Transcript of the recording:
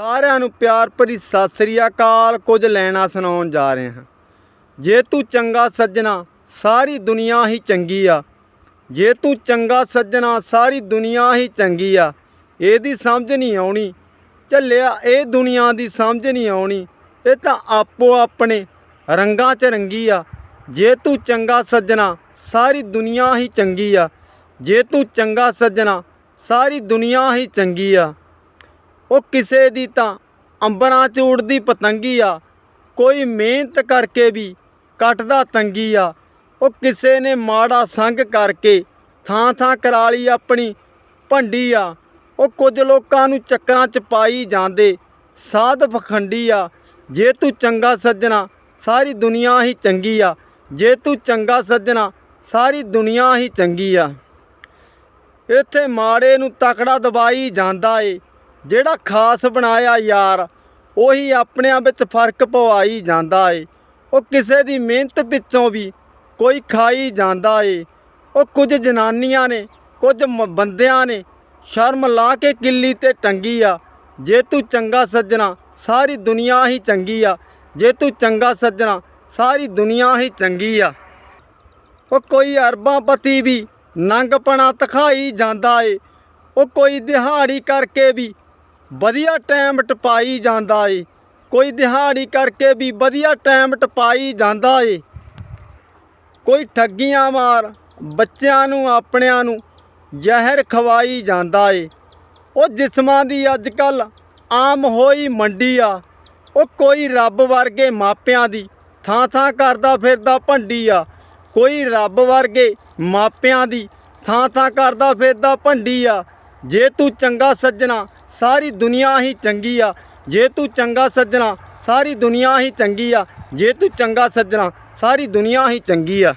ਸਾਰਿਆਂ ਨੂੰ ਪਿਆਰ ਭਰੀ ਸਤਿ ਸ੍ਰੀ ਅਕਾਲ। ਕੁਝ ਲੈਣਾ ਸੁਣਾਉਣ ਜਾ ਰਹੇ ਹਾਂ। ਜੇ ਤੂੰ ਚੰਗਾ ਸੱਜਣਾ, ਸਾਰੀ ਦੁਨੀਆ ਹੀ ਚੰਗੀ ਆ। ਜੇ ਤੂੰ ਚੰਗਾ ਸੱਜਣਾ, ਸਾਰੀ ਦੁਨੀਆ ਹੀ ਚੰਗੀ ਆ। ਇਹਦੀ ਸਮਝ ਨਹੀਂ ਆਉਣੀ। ਝੱਲਿਆ, ਇਹ ਦੁਨੀਆ ਦੀ ਸਮਝ ਨਹੀਂ ਆਉਣੀ। ਇਹ ਤਾਂ ਆਪੋ ਆਪਣੇ ਰੰਗਾਂ 'ਚ ਰੰਗੀ ਆ। ਜੇ ਤੂੰ ਚੰਗਾ ਸੱਜਣਾ, ਸਾਰੀ ਦੁਨੀਆ ਹੀ ਚੰਗੀ ਆ। ਜੇ ਤੂੰ ਚੰਗਾ ਸੱਜਣਾ, ਸਾਰੀ ਦੁਨੀਆ ਹੀ ਚੰਗੀ ਆ। ਉਹ ਕਿਸੇ ਦੀ ਤਾਂ ਅੰਬਰਾਂ 'ਚ ਉੜਦੀ ਪਤੰਗੀ ਆ। ਕੋਈ ਮਿਹਨਤ ਕਰਕੇ ਵੀ ਕੱਟਦਾ ਤੰਗੀ ਆ। ਉਹ ਕਿਸੇ ਨੇ ਮਾੜਾ ਸੰਗ ਕਰਕੇ ਥਾਂ ਥਾਂ ਕਰਾ ਲਈ ਆਪਣੀ ਭੰਡੀ ਆ। ਉਹ ਕੁਝ ਲੋਕਾਂ ਨੂੰ ਚੱਕਰਾਂ 'ਚ ਪਾਈ ਜਾਂਦੇ। ਸਾਧ ਪਖੰਡੀ ਆ। ਜੇ ਤੂੰ ਚੰਗਾ ਸੱਜਣਾ, ਸਾਰੀ ਦੁਨੀਆ ਹੀ ਚੰਗੀ ਆ। ਜੇ ਤੂੰ ਚੰਗਾ ਸੱਜਣਾ, ਸਾਰੀ ਦੁਨੀਆ ਹੀ ਚੰਗੀ ਆ। ਇੱਥੇ ਮਾੜੇ ਨੂੰ ਤਕੜਾ ਦਬਾਈ ਜਾਂਦਾ ਏ। ਜਿਹੜਾ ਖਾਸ ਬਣਾਇਆ ਯਾਰ, ਉਹੀ ਆਪਣਿਆਂ ਵਿੱਚ ਫ਼ਰਕ ਪਵਾਈ ਜਾਂਦਾ ਏ। ਉਹ ਕਿਸੇ ਦੀ ਮਿਹਨਤ ਪਿੱਛੋਂ ਵੀ ਕੋਈ ਖਾਈ ਜਾਂਦਾ ਏ। ਉਹ ਕੁਝ ਜਨਾਨੀਆਂ ਨੇ, ਕੁਝ ਬੰਦਿਆਂ ਨੇ ਸ਼ਰਮ ਲਾ ਕੇ ਕਿੱਲੀ ਤੇ ਟੰਗੀ ਆ। ਜੇ ਤੂੰ ਚੰਗਾ ਸੱਜਣਾ, ਸਾਰੀ ਦੁਨੀਆ ਹੀ ਚੰਗੀ ਆ। ਜੇ ਤੂੰ ਚੰਗਾ ਸੱਜਣਾ, ਸਾਰੀ ਦੁਨੀਆ ਹੀ ਚੰਗੀ ਆ। ਉਹ ਕੋਈ ਅਰਬਾਂ ਪਤੀ ਵੀ ਨੰਗਪਣਾ ਤਖਾਈ ਜਾਂਦਾ ਏ। ਉਹ ਕੋਈ ਦਿਹਾੜੀ ਕਰਕੇ ਵੀ ਵਧੀਆ ਟਾਈਮ ਟਪਾਈ ਜਾਂਦਾ ਏ। ਕੋਈ ਦਿਹਾੜੀ ਕਰਕੇ ਵੀ ਵਧੀਆ ਟਾਈਮ ਟਪਾਈ ਜਾਂਦਾ ਏ। ਕੋਈ ਠੱਗੀਆਂ ਮਾਰ ਬੱਚਿਆਂ ਨੂੰ, ਆਪਣਿਆਂ ਨੂੰ ਜ਼ਹਿਰ ਖਵਾਈ ਜਾਂਦਾ ਏ। ਉਹ ਜਿਸਮਾਂ ਦੀ ਅੱਜ ਕੱਲ ਆਮ ਹੋਈ ਮੰਡੀ ਆ, ਉਹ ਕੋਈ ਰੱਬ ਵਰਗੇ ਮਾਪਿਆਂ ਦੀ ਥਾਂ ਥਾਂ ਕਰਦਾ ਫਿਰਦਾ ਭੰਡੀ ਆ। ਕੋਈ ਰੱਬ ਵਰਗੇ ਮਾਪਿਆਂ ਦੀ ਥਾਂ ਥਾਂ ਕਰਦਾ ਫਿਰਦਾ ਭੰਡੀ ਆ। ਜੇ ਤੂੰ ਚੰਗਾ ਸੱਜਣਾ ਸਾਰੀ ਦੁਨੀਆ ਹੀ ਚੰਗੀ ਆ। ਜੇ ਤੂੰ ਚੰਗਾ ਸੱਜਣਾ, ਸਾਰੀ ਦੁਨੀਆ ਹੀ ਚੰਗੀ ਆ। ਜੇ ਤੂੰ ਚੰਗਾ ਸੱਜਣਾ, ਸਾਰੀ ਦੁਨੀਆ ਹੀ ਚੰਗੀ ਆ।